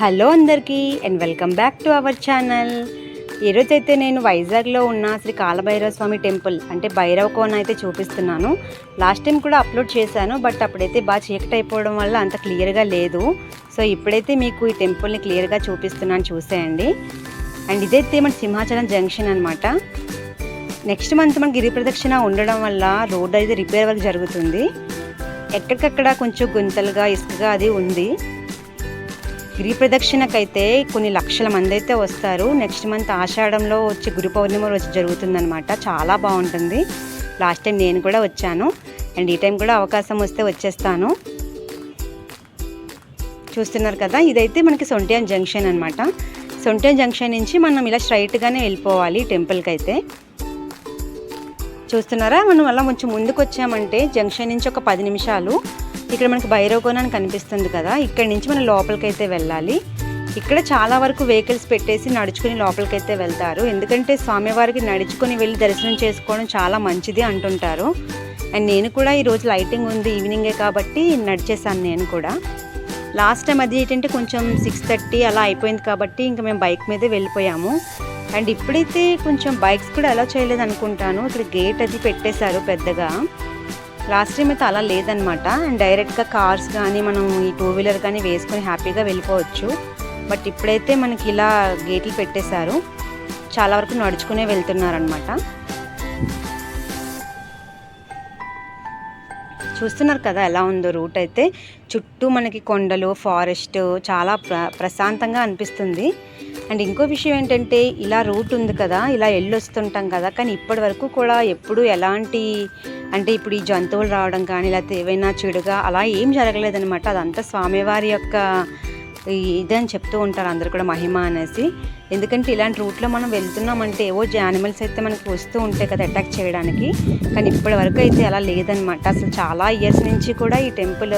Hello అందరికీ and welcome back to our channel. ఈరోజైతే నేను వైజాగ్లో ఉన్న శ్రీ కాలభైరవ స్వామి టెంపుల్ అంటే భైరవ కోన అయితే చూపిస్తున్నాను. లాస్ట్ టైం కూడా అప్లోడ్ చేశాను బట్ అప్పుడైతే బాగా చీకటి అయిపోవడం వల్ల అంత క్లియర్గా లేదు. సో ఇప్పుడైతే మీకు ఈ టెంపుల్ని క్లియర్గా చూపిస్తున్నాను చూసేయండి. అండ్ ఇదైతే మన సింహాచలం జంక్షన్ అనమాట నెక్స్ట్ మంత్ మనకి గిరి ప్రదక్షిణ ఉండడం వల్ల రోడ్ అయితే రిపేర్ వర్క్ జరుగుతుంది. ఎక్కడికక్కడ కొంచెం గుంతలుగా ఇసుకగా అది ఉంది. గిరి ప్రదక్షిణకైతే కొన్ని లక్షల మంది అయితే వస్తారు. నెక్స్ట్ మంత్ ఆషాఢంలో వచ్చి గురు పౌర్ణిమ రోజు జరుగుతుందనమాట చాలా బాగుంటుంది. లాస్ట్ టైం నేను కూడా వచ్చాను. అండ్ ఈ టైం కూడా అవకాశం వస్తే వచ్చేస్తాను. చూస్తున్నారు కదా ఇదైతే మనకి సొంటియాన్ జంక్షన్ అనమాట సొంటియాన్ జంక్షన్ నుంచి మనం ఇలా స్ట్రైట్గానే వెళ్ళిపోవాలి టెంపుల్కి అయితే చూస్తున్నారా? మనం అలా కొంచెం ముందుకు వచ్చామంటే జంక్షన్ నుంచి ఒక పది నిమిషాలు. ఇక్కడ మనకి భైరవకోన అని కనిపిస్తుంది కదా ఇక్కడ నుంచి మనం లోపలికైతే వెళ్ళాలి. ఇక్కడ చాలా వరకు వెహికల్స్ పెట్టేసి నడుచుకుని లోపలికైతే వెళ్తారు. ఎందుకంటే స్వామివారికి నడుచుకొని వెళ్ళి దర్శనం చేసుకోవడం చాలా మంచిది అంటుంటారు. అండ్ నేను కూడా ఈరోజు లైటింగ్ ఉంది ఈవినింగే కాబట్టి నడిచేసాను నేను కూడా. లాస్ట్ టైం అది ఏంటంటే కొంచెం సిక్స్ థర్టీ అలా అయిపోయింది కాబట్టి ఇంకా మేము బైక్ మీదే వెళ్ళిపోయాము. అండ్ ఇప్పుడైతే కొంచెం బైక్స్ కూడా అలా చేయలేదు అనుకుంటాను. ఇక్కడ గేట్ అది పెట్టేశారు పెద్దగా. లాస్ట్ టైం అయితే అలా లేదనమాట అండ్ డైరెక్ట్గా కార్స్ కానీ మనం ఈ టూ వీలర్ కానీ వేసుకొని హ్యాపీగా వెళ్ళిపోవచ్చు. బట్ ఇప్పుడైతే మనకి ఇలా గేట్లు పెట్టేశారు. చాలా వరకు నడుచుకునే వెళ్తున్నారనమాట చూస్తున్నారు కదా ఎలా ఉందో రూట్ అయితే. చుట్టూ మనకి కొండలు ఫారెస్ట్ చాలా ప్ర ప్రశాంతంగా అనిపిస్తుంది. అండ్ ఇంకో విషయం ఏంటంటే ఇలా రూట్ ఉంది కదా ఇలా వెళ్ళొస్తుంటాం కదా కానీ ఇప్పటి వరకు కూడా ఎప్పుడు ఎలాంటి అంటే ఇప్పుడు ఈ జంతువులు రావడం కానీ లేకపోతే ఏవైనా చెడుగా అలా ఏం జరగలేదనమాట అదంతా స్వామివారి యొక్క ఇదని చెప్తూ ఉంటారు అందరు కూడా మహిమ అనేసి. ఎందుకంటే ఇలాంటి రూట్లో మనం వెళ్తున్నామంటే ఏవో యానిమల్స్ అయితే మనకి వస్తూ ఉంటాయి కదా అటాక్ చేయడానికి. కానీ ఇప్పటి వరకు అయితే అలా లేదనమాట అసలు చాలా ఇయర్స్ నుంచి కూడా ఈ టెంపుల్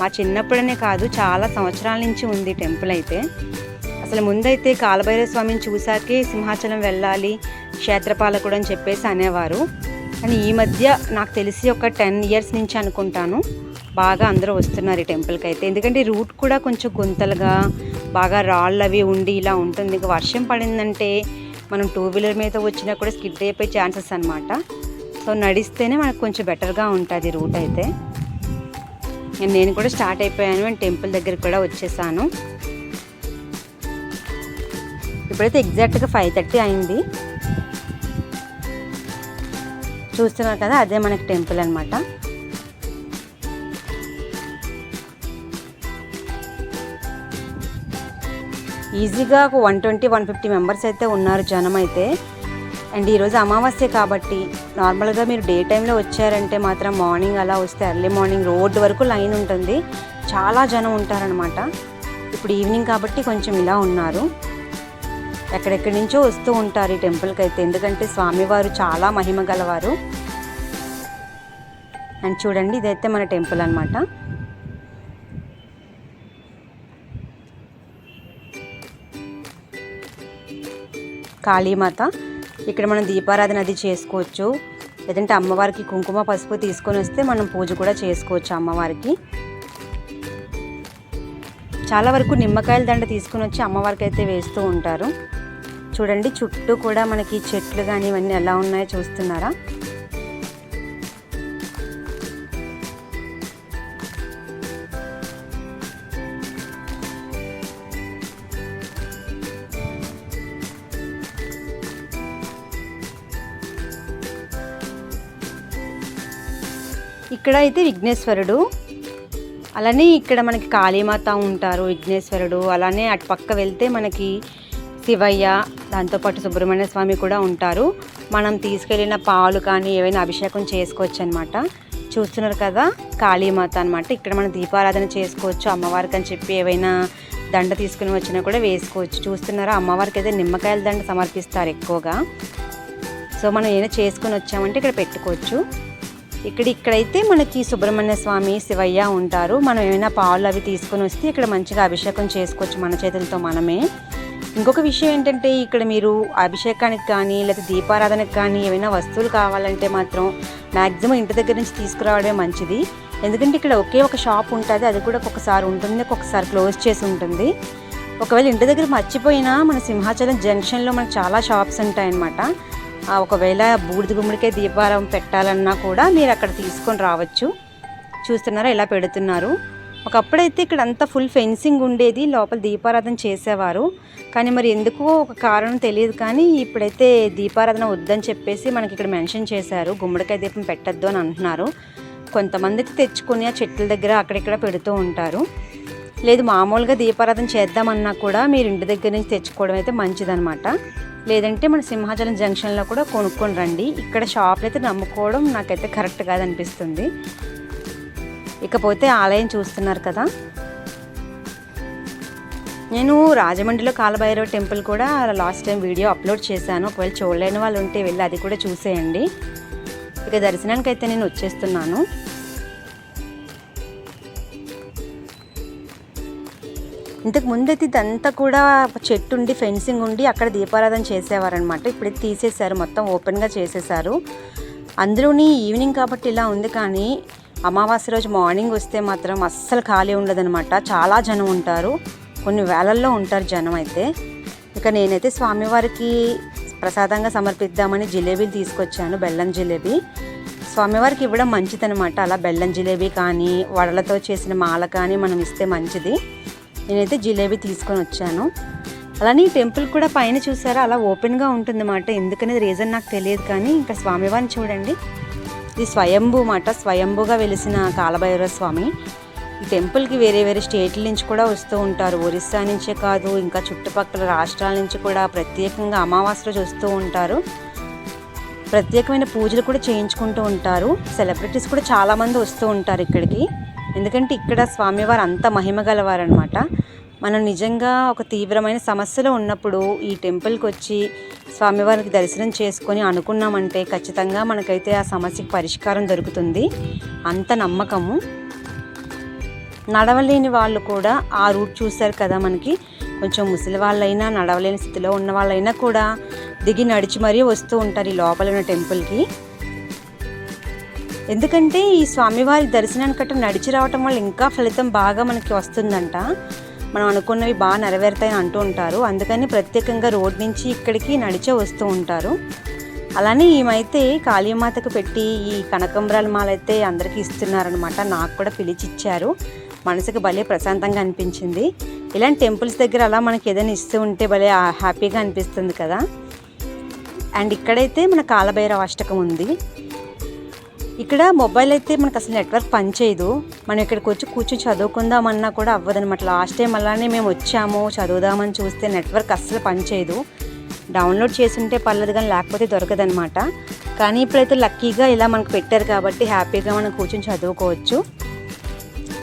మా చిన్నప్పుడనే కాదు చాలా సంవత్సరాల నుంచి ఉంది టెంపుల్ అయితే. అసలు ముందైతే కాలభైరవ స్వామిని చూసాకే సింహాచలం వెళ్ళాలి క్షేత్రపాలకుడు అని చెప్పేసి అనేవారు. కానీ ఈ మధ్య నాకు తెలిసి ఒక టెన్ ఇయర్స్ నుంచి అనుకుంటాను. బాగా అందరూ వస్తున్నారు ఈ టెంపుల్కి అయితే ఎందుకంటే రూట్ కూడా కొంచెం గుంతలుగా బాగా రాళ్ళు అవి ఉండి ఇలా ఉంటుంది. ఇంకా వర్షం పడిందంటే మనం టూ వీలర్ మీద వచ్చినా కూడా స్కిడ్ అయిపోయే ఛాన్సెస్ అనమాట సో నడిస్తేనే మనకు కొంచెం బెటర్గా ఉంటుంది రూట్ అయితే. నేను కూడా స్టార్ట్ అయిపోయాను అండ్ టెంపుల్ దగ్గరికి కూడా వచ్చేసాను. ఇప్పుడైతే ఎగ్జాక్ట్గా ఫైవ్ థర్టీ అయింది. చూస్తున్నారు కదా అదే మనకి టెంపుల్ అనమాట ఈజీగా ఒక one twenty one fifty members అయితే ఉన్నారు జనం అయితే అండ్ ఈరోజు అమావాస్య కాబట్టి నార్మల్గా మీరు డే టైంలో వచ్చారంటే మాత్రం మార్నింగ్ అలా వస్తే ఎర్లీ మార్నింగ్ రోడ్డు వరకు లైన్ ఉంటుంది. చాలా జనం ఉంటారనమాట ఇప్పుడు ఈవినింగ్ కాబట్టి కొంచెం ఇలా ఉన్నారు. ఎక్కడెక్కడి నుంచో వస్తూ ఉంటారు ఈ టెంపుల్కి అయితే. ఎందుకంటే స్వామివారు చాలా మహిమ గలవారు. అండ్ చూడండి ఇదైతే మన టెంపుల్ అనమాట కాళీమాత. ఇక్కడ మనం దీపారాధన అది చేసుకోవచ్చు. లేదంటే అమ్మవారికి కుంకుమ పసుపు తీసుకొని వస్తే మనం పూజ కూడా చేసుకోవచ్చు అమ్మవారికి. చాలా వరకు నిమ్మకాయల దండ తీసుకుని వచ్చి అమ్మవారికి అయితే వేస్తూ ఉంటారు. చూడండి చుట్టూ కూడా మనకి చెట్లు కానీ ఇవన్నీ ఎలా ఉన్నాయో చూస్తున్నారా? ఇక్కడ అయితే విఘ్నేశ్వరుడు. అలానే ఇక్కడ మనకి కాళీమాత ఉంటారు విఘ్నేశ్వరుడు. అలానే అటు పక్క వెళ్తే మనకి శివయ్య దాంతోపాటు సుబ్రహ్మణ్య స్వామి కూడా ఉంటారు. మనం తీసుకెళ్ళిన పాలు కానీ ఏవైనా అభిషేకం చేసుకోవచ్చు అనమాట చూస్తున్నారు కదా కాళీమాత అనమాట ఇక్కడ మనం దీపారాధన చేసుకోవచ్చు అమ్మవారికి అని చెప్పి ఏవైనా దండ తీసుకుని వచ్చినా కూడా వేసుకోవచ్చు. చూస్తున్నారా అమ్మవారికి అయితే నిమ్మకాయల దండ సమర్పిస్తారు ఎక్కువగా. సో మనం ఏదైనా చేసుకొని వచ్చామంటే ఇక్కడ పెట్టుకోవచ్చు. ఇక్కడ ఇక్కడైతే మనకి సుబ్రహ్మణ్య స్వామి శివయ్య ఉంటారు. మనం ఏమైనా పాలు అవి తీసుకొని వస్తే ఇక్కడ మంచిగా అభిషేకం చేసుకోవచ్చు మన చేతులతో మనమే. ఇంకొక విషయం ఏంటంటే ఇక్కడ మీరు అభిషేకానికి కానీ లేదా దీపారాధనకి కానీ ఏమైనా వస్తువులు కావాలంటే మాత్రం మ్యాక్సిమం ఇంటి దగ్గర నుంచి తీసుకురావడమే మంచిది. ఎందుకంటే ఇక్కడ ఒకే ఒక షాప్ ఉంటుంది. అది కూడా ఒకసారి ఉంటుంది ఒక్కొక్కసారి క్లోజ్ చేసి ఉంటుంది. ఒకవేళ ఇంటి దగ్గర మర్చిపోయినా మన సింహాచలం జంక్షన్లో మనకు చాలా షాప్స్ ఉంటాయన్నమాట. ఒకవేళ బూడిద గుమ్మడికాయ దీపారం పెట్టాలన్నా కూడా మీరు అక్కడ తీసుకొని రావచ్చు. చూస్తున్నారా ఇలా పెడుతున్నారు? ఒకప్పుడైతే ఇక్కడ అంతా ఫుల్ ఫెన్సింగ్ ఉండేది లోపల దీపారాధన చేసేవారు. కానీ మరి ఎందుకో ఒక కారణం తెలియదు కానీ ఇప్పుడైతే దీపారాధన వద్దని చెప్పేసి మనకి ఇక్కడ మెన్షన్ చేశారు. గుమ్మడికాయ దీపం పెట్టద్దు అని అంటున్నారు. కొంతమంది అయితే తెచ్చుకొని ఆ చెట్ల దగ్గర అక్కడిక్కడ పెడుతూ ఉంటారు. లేదు మామూలుగా దీపారాధన చేద్దామన్నా కూడా మీరు ఇంటి దగ్గర నుంచి తెచ్చుకోవడం అయితే మంచిదన్నమాట. లేదంటే మన సింహాచలం జంక్షన్లో కూడా కొనుక్కొని రండి. ఇక్కడ షాప్లో అయితే నమ్ముకోవడం నాకైతే కరెక్ట్ కాదనిపిస్తుంది. ఇకపోతే ఆలయం చూస్తున్నారు కదా. నేను రాజమండ్రిలో కాలభైరవ టెంపుల్ కూడా లాస్ట్ టైం వీడియో అప్లోడ్ చేశాను. ఒకవేళ చూడలేని వాళ్ళు ఉంటే వెళ్ళి అది కూడా చూసేయండి. ఇక దర్శనానికి అయితే నేను వచ్చేస్తున్నాను. ఇంతకు ముందు అయితే ఇదంతా కూడా చెట్టు ఉండి ఫెన్సింగ్ ఉండి అక్కడ దీపారాధన చేసేవారనమాట ఇప్పుడు తీసేశారు మొత్తం ఓపెన్గా చేసేసారు అందులోని ఈవినింగ్ కాబట్టి ఇలా ఉంది కానీ అమావాస్య రోజు మార్నింగ్ వస్తే మాత్రం అస్సలు ఖాళీ ఉండదనమాట చాలా జనం ఉంటారు. కొన్ని వేలల్లో ఉంటారు జనం అయితే. ఇక నేనైతే స్వామివారికి ప్రసాదంగా సమర్పిద్దామని జిలేబీలు తీసుకొచ్చాను బెల్లం జిలేబీ. స్వామివారికి ఇవ్వడం మంచిదనమాట అలా బెల్లం జిలేబీ కానీ వడలతో చేసిన మాల కానీ మనం ఇస్తే మంచిది. నేనైతే జిలేబీ తీసుకొని వచ్చాను. అలానే ఈ టెంపుల్ కూడా పైన చూసారా అలా ఓపెన్గా ఉంటుందన్నమాట. ఎందుకనేది రీజన్ నాకు తెలియదు కానీ ఇంకా స్వామివారిని చూడండి. ఇది స్వయంభూ మాట స్వయంభూగా వెలిసిన కాలభైరవ స్వామి. ఈ టెంపుల్కి వేరే వేరే స్టేట్ల నుంచి కూడా వస్తూ ఉంటారు. ఒరిస్సా నుంచే కాదు ఇంకా చుట్టుపక్కల రాష్ట్రాల నుంచి కూడా ప్రత్యేకంగా అమావాస్య రోజు వస్తూ ఉంటారు. ప్రత్యేకమైన పూజలు కూడా చేయించుకుంటూ ఉంటారు. సెలబ్రిటీస్ కూడా చాలామంది వస్తూ ఉంటారు ఇక్కడికి. ఎందుకంటే ఇక్కడ స్వామివారు అంత మహిమ గలవారనమాట మనం నిజంగా ఒక తీవ్రమైన సమస్యలో ఉన్నప్పుడు ఈ టెంపుల్కి వచ్చి స్వామివారికి దర్శనం చేసుకొని అనుకున్నామంటే ఖచ్చితంగా మనకైతే ఆ సమస్యకి పరిష్కారం దొరుకుతుంది. అంత నమ్మకము. నడవలేని వాళ్ళు కూడా ఆ రూట్ చూశారు కదా మనకి. కొంచెం ముసలి వాళ్ళైనా నడవలేని స్థితిలో ఉన్న వాళ్ళైనా కూడా దిగి నడిచి మరీ వస్తూ ఉంటారు ఈ లోపల ఉన్న టెంపుల్కి. ఎందుకంటే ఈ స్వామివారి దర్శనానికి కట్ట నడిచి రావటం వల్ల ఇంకా ఫలితం బాగా మనకి వస్తుందంట. మనం అనుకున్నవి బాగా నెరవేరుతాయని అంటూ ఉంటారు. అందుకని ప్రత్యేకంగా రోడ్ నుంచి ఇక్కడికి నడిచే వస్తూ ఉంటారు. అలానే ఏమైతే కాళీమాతకు పెట్టి ఈ కనకంబరాల మాల అయితే అందరికీ ఇస్తున్నారనమాట నాకు కూడా పిలిచిచ్చారు. మనసుకు భలే ప్రశాంతంగా అనిపించింది. ఇలాంటి టెంపుల్స్ దగ్గర అలా మనకి ఏదైనా ఇస్తూ ఉంటే భలే హ్యాపీగా అనిపిస్తుంది కదా. అండ్ ఇక్కడైతే మన కాలభైరవ అష్టకం ఉంది. ఇక్కడ మొబైల్ అయితే మనకు అసలు నెట్వర్క్ పనిచేయదు. మనం ఇక్కడికి వచ్చి కూర్చొని చదువుకుందామన్నా కూడా అవ్వదనమాట లాస్ట్ టైం అలానే మేము వచ్చాము చదువుదామని చూస్తే నెట్వర్క్ అస్సలు పనిచేయదు. డౌన్లోడ్ చేసుంటే పర్లేదు కానీ లేకపోతే దొరకదనమాట కానీ ఇప్పుడైతే లక్కీగా ఇలా మనకు పెట్టారు కాబట్టి హ్యాపీగా మనం కూర్చొని చదువుకోవచ్చు.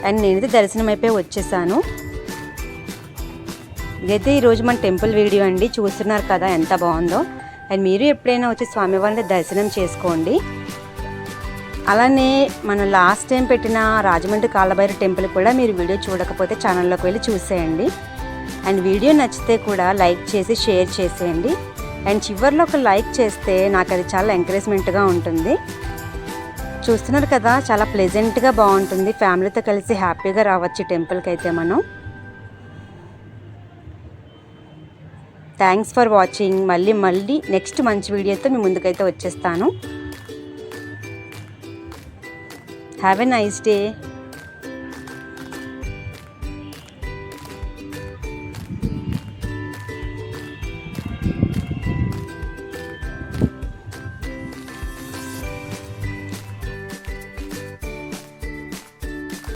అండ్ నేనైతే దర్శనం అయిపోయి వచ్చేసాను. ఇదైతే ఈరోజు మన టెంపుల్ వీడియో అండి. చూస్తున్నారు కదా ఎంత బాగుందో. అండ్ మీరు ఎప్పుడైనా వచ్చి స్వామివారిని దర్శనం చేసుకోండి. అలానే మనం లాస్ట్ టైం పెట్టిన రాజమండ్రి కాళ్ళభైర టెంపుల్ కూడా మీరు వీడియో చూడకపోతే ఛానల్లోకి వెళ్ళి చూసేయండి. అండ్ వీడియో నచ్చితే కూడా లైక్ చేసి షేర్ చేసేయండి. అండ్ చివరిలో ఒక లైక్ చేస్తే నాకు అది చాలా ఎంకరేజ్మెంట్గా ఉంటుంది. చూస్తున్నారు కదా చాలా ప్లెజెంట్గా బాగుంటుంది. ఫ్యామిలీతో కలిసి హ్యాపీగా రావచ్చు టెంపుల్కి అయితే మనం. థ్యాంక్స్ ఫర్ వాచింగ్ మళ్ళీ మళ్ళీ నెక్స్ట్ మంచి వీడియోతో మీ ముందుకైతే వచ్చేస్తాను. Have a nice day.